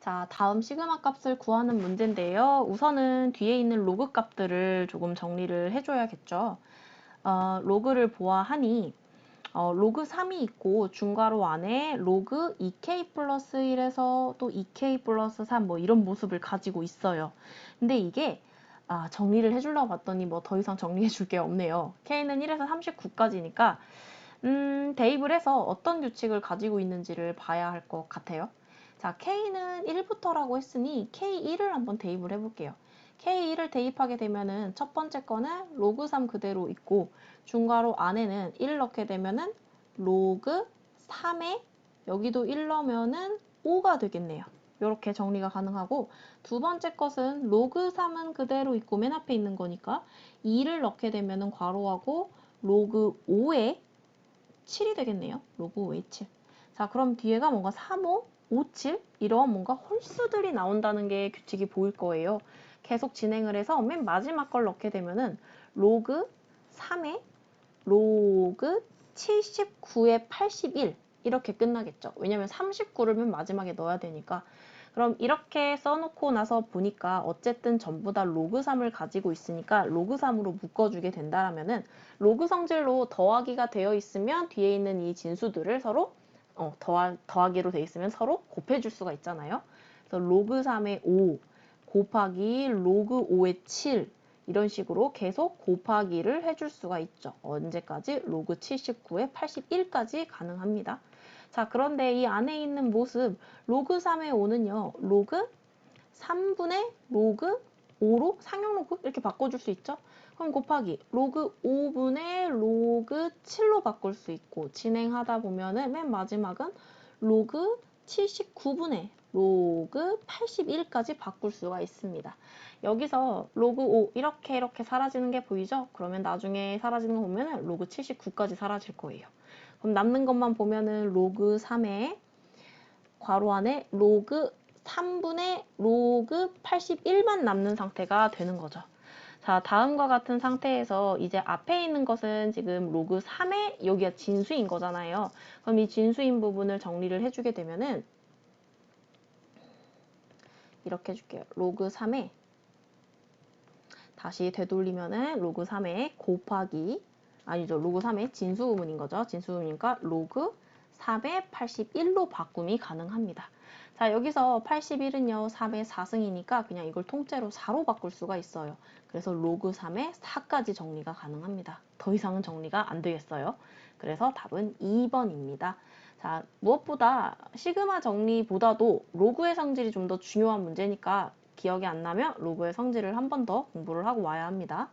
자, 다음 시그마 값을 구하는 문제인데요. 우선은 뒤에 있는 로그 값들을 조금 정리를 해줘야겠죠. 어, 로그를 보아하니 어, 로그 3이 있고 중괄호 안에 로그 2k 플러스 1에서 또 2k 플러스 3 뭐 이런 모습을 가지고 있어요. 근데 이게 아, 정리를 해주려고 봤더니 뭐 더 이상 정리해 줄 게 없네요. k는 1에서 39까지니까 음, 대입을 해서 어떤 규칙을 가지고 있는지를 봐야 할 것 같아요. 자, K는 1부터라고 했으니 K1을 한번 대입을 해볼게요. K1을 대입하게 되면은 첫 번째 거는 로그 3 그대로 있고 중괄호 안에는 1 넣게 되면은 로그 3에 여기도 1 넣으면은 5가 되겠네요. 이렇게 정리가 가능하고 두 번째 것은 로그 3은 그대로 있고 맨 앞에 있는 거니까 2를 넣게 되면은 괄호하고 로그 5에 7이 되겠네요. 로그 5에 7. 자, 그럼 뒤에가 뭔가 3, 5, 5, 7 이런 뭔가 홀수들이 나온다는 게 규칙이 보일 거예요. 계속 진행을 해서 맨 마지막 걸 넣게 되면은 로그 3에 로그 79에 81 이렇게 끝나겠죠. 왜냐면 39를 맨 마지막에 넣어야 되니까. 그럼 이렇게 써놓고 나서 보니까 어쨌든 전부 다 로그 3을 가지고 있으니까 로그 3으로 묶어주게 된다라면은 로그 성질로 더하기가 되어 있으면 뒤에 있는 이 진수들을 서로 어, 더하, 더하기로 되어 있으면 서로 곱해줄 수가 있잖아요. 그래서 로그 3의 5 곱하기 로그 5의 7 이런 식으로 계속 곱하기를 해줄 수가 있죠. 언제까지? 로그 79에 81까지 가능합니다. 자, 그런데 이 안에 있는 모습 로그 3의 5는요. 로그 3분의 로그 5로 상용 로그 이렇게 바꿔줄 수 있죠. 그럼 곱하기 로그 5분의 로그 7로 바꿀 수 있고 진행하다 보면은 맨 마지막은 로그 79분의 로그 81까지 바꿀 수가 있습니다. 여기서 로그 5 이렇게 이렇게 사라지는 게 보이죠? 그러면 나중에 사라지는 거 보면은 로그 79까지 사라질 거예요. 그럼 남는 것만 보면은 로그 3에 괄호 안에 로그 3분의 로그 81만 남는 상태가 되는 거죠. 자, 다음과 같은 상태에서 이제 앞에 있는 것은 지금 로그 3의 여기가 진수인 거잖아요. 그럼 이 진수인 부분을 정리를 해주게 되면은 이렇게 해줄게요. 로그 3에 다시 되돌리면은 로그 3에 곱하기 아니죠. 로그 3의 진수 부분인 거죠. 진수 부분이니까 로그 481로 바꿈이 가능합니다. 자, 여기서 81은요, 3의 4승이니까 그냥 이걸 통째로 4로 바꿀 수가 있어요. 그래서 로그 3의 4까지 정리가 가능합니다. 더 이상은 정리가 안 되겠어요. 그래서 답은 2번입니다. 자, 무엇보다 시그마 정리보다도 로그의 성질이 좀 더 중요한 문제니까 기억이 안 나면 로그의 성질을 한 번 더 공부를 하고 와야 합니다.